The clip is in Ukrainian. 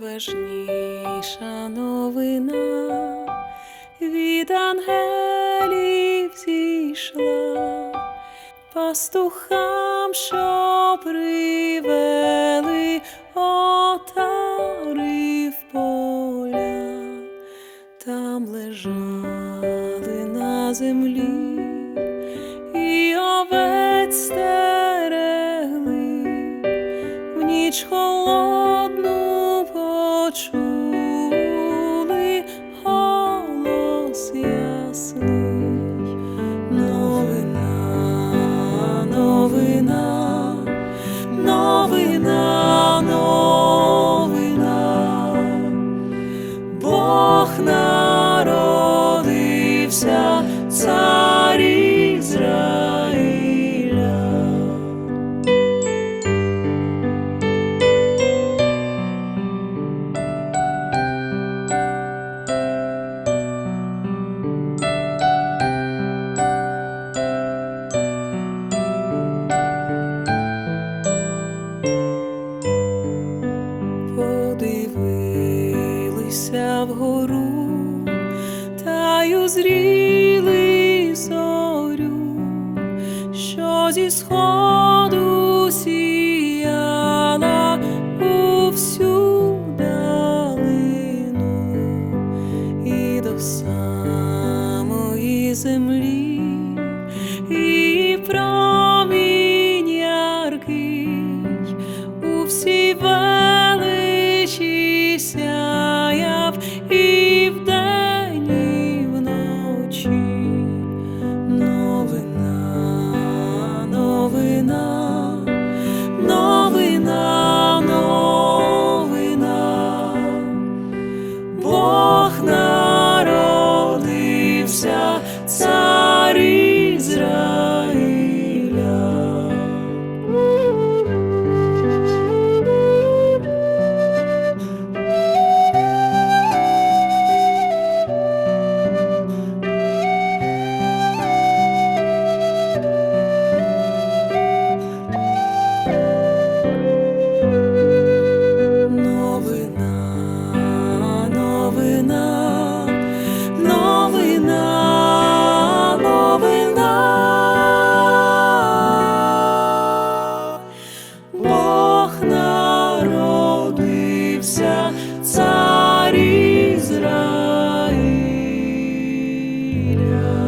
найбезпечніша новина. Від ангелів зійшла пастухам, що привели отари в поля, там лежали на землі і овець стерегли, в ніч холодну почули голос. Новина, новина, новина, новина. Бог народився, Подивилися вгору, та й узріли зорю, що зі сходу сіяла у всю долину і до самої землі more. freedom.